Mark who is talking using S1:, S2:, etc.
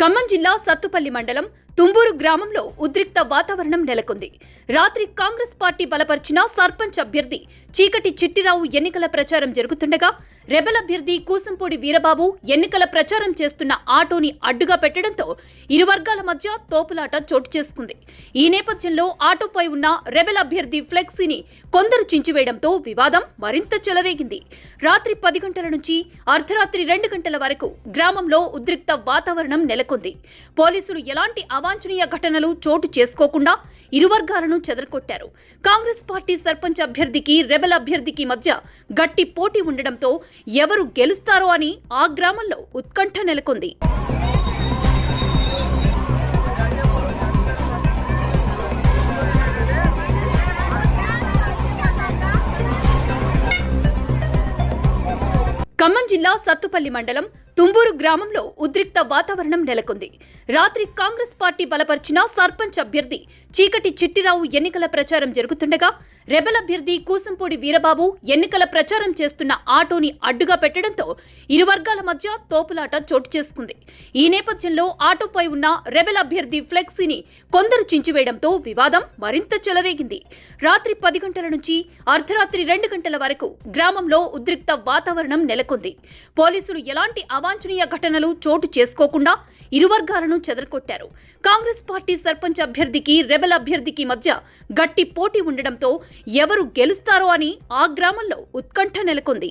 S1: ఖమ్మం జిల్లా సత్తుపల్లి మండలం తుంబూరు గ్రామంలో ఉద్రిక్త వాతావరణం నెలకొంది. రాత్రి కాంగ్రెస్ పార్టీ బలపరిచిన సర్పంచ్ అభ్యర్థి చీకటి చిట్టిరావు ఎన్నికల ప్రచారం జరుగుతుండగా రెబల్ అభ్యర్థి కూసంపూడి వీరబాబు ఎన్నికల ప్రచారం చేస్తున్న ఆటోని అడ్డుగా పెట్టడంతో ఇరు వర్గాల మధ్య తోపులాట చోటు చేసుకుంది. ఈ నేపథ్యంలో ఆటోపై ఉన్న రెబెల్ అభ్యర్థి ఫ్లెక్సీని కొందరు చించివేయడంతో వివాదం మరింత చెలరేగింది. రాత్రి పది గంటల నుంచి అర్ధరాత్రి రెండు గంటల వరకు గ్రామంలో ఉద్రిక్త వాతావరణం నెలకొంది. పోలీసులు ఎలాంటి అవాంఛనీయ ఘటనలు చోటు చేసుకోకుండా ఇరు వర్గాలను చెదరగొట్టారు. కాంగ్రెస్ పార్టీ సర్పంచ్ అభ్యర్థికి రెబెల్ అభ్యర్థికి మధ్య గట్టి పోటీ ఉండడంతో ఎవరు గెలుస్తారో అని ఆ గ్రామంలో ఉత్కంఠ నెలకొంది. ఖమ్మం జిల్లా సత్తుపల్లి మండలం తుంబూరు గ్రామంలో ఉద్రిక్త వాతావరణం నెలకొంది. రాత్రి కాంగ్రెస్ పార్టీ బలపరిచిన సర్పంచ్ అభ్యర్థి చీకటి చిట్టిరావు ఎన్నికల ప్రచారం జరుగుతుండగా రెబల్ అభ్యర్థి కూసంపూడి వీరబాబు ఎన్నికల ప్రచారం చేస్తున్న ఆటోని అడ్డుగా పెట్టడంతో ఇరు వర్గాల మధ్య తోపులాట చోటు చేసుకుంది. ఈ నేపథ్యంలో ఆటోపై ఉన్న రెబెల్ అభ్యర్థి ఫ్లెక్సీని కొందరు చించివేయడంతో వివాదం మరింత చెలరేగింది. రాత్రి పది గంటల నుంచి అర్ధరాత్రి రెండు గంటల వరకు గ్రామంలో ఉద్రిక్త వాతావరణం నెలకొంది. పోలీసులు ఎలాంటి అవాంఛనీయ ఘటనలు చోటు చేసుకోకుండా ఇరు వర్గాలను చెదరగొట్టారు. కాంగ్రెస్ పార్టీ సర్పంచ్ అభ్యర్థికి రెబెల్ అభ్యర్థికి మధ్య గట్టి పోటీ ఉండడంతో ఎవరు గెలుస్తారో అని ఆ గ్రామంలో ఉత్కంఠ నెలకొంది.